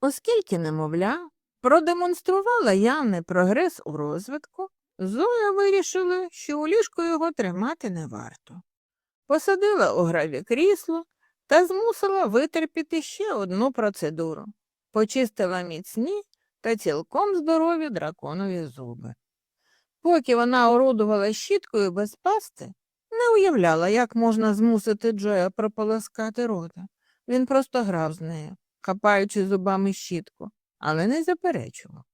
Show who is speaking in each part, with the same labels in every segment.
Speaker 1: Оскільки немовля продемонструвала явний прогрес у розвитку, Зоя вирішила, що у ліжку його тримати не варто. Посадила у граві крісло та змусила витерпіти ще одну процедуру. Почистила міцні та цілком здорові драконові зуби. Поки вона орудувала щіткою без пасти, не уявляла, як можна змусити Джоя прополоскати рота. Він просто грав з нею, хапаючи зубами щітку, але не заперечував.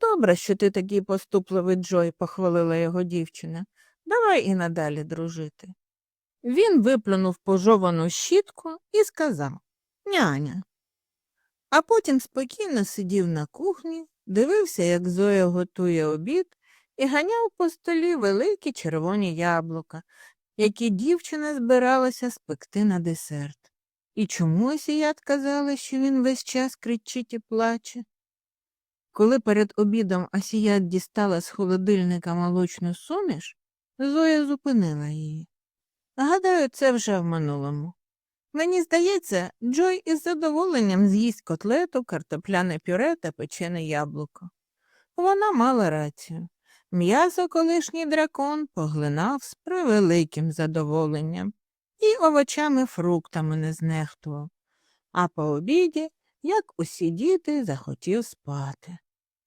Speaker 1: Добре, що ти такий поступливий Джой, похвалила його дівчина. Давай і надалі дружити. Він виплюнув пожовану щітку і сказав Няня. А потім спокійно сидів на кухні, дивився, як Зоя готує обід, і ганяв по столі великі червоні яблука, які дівчина збиралася спекти на десерт. І чому осіят казали, що він весь час кричить і плаче? Коли перед обідом Асіят дістала з холодильника молочну суміш, Зоя зупинила її. Гадаю, це вже в минулому. Мені здається, Джой із задоволенням з'їсть котлету, картопляне пюре та печене яблуко. Вона мала рацію. М'ясо колишній дракон поглинав з превеликим задоволенням і овочами фруктами не знехтував, а по обіді, як усі діти, захотів спати.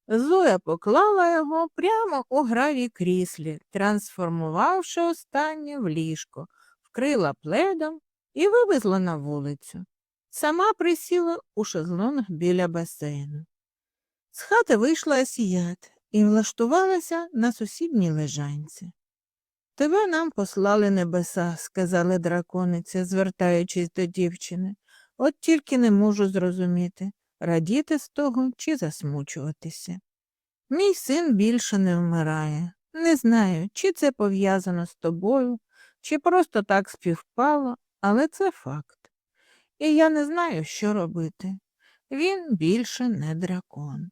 Speaker 1: Зоя поклала його прямо у гравій кріслі, трансформувавши останнє в ліжко, вкрила пледом і вивезла на вулицю. Сама присіла у шезлонг біля басейну. З хати вийшла Асіят і влаштувалася на сусідній лежанці. Тебе нам послали небеса, сказала дракониця, звертаючись до дівчини. От тільки не можу зрозуміти, радіти з того чи засмучуватися. Мій син більше не вмирає. Не знаю, чи це пов'язано з тобою, чи просто так співпало, але це факт. І я не знаю, що робити. Він більше не дракон.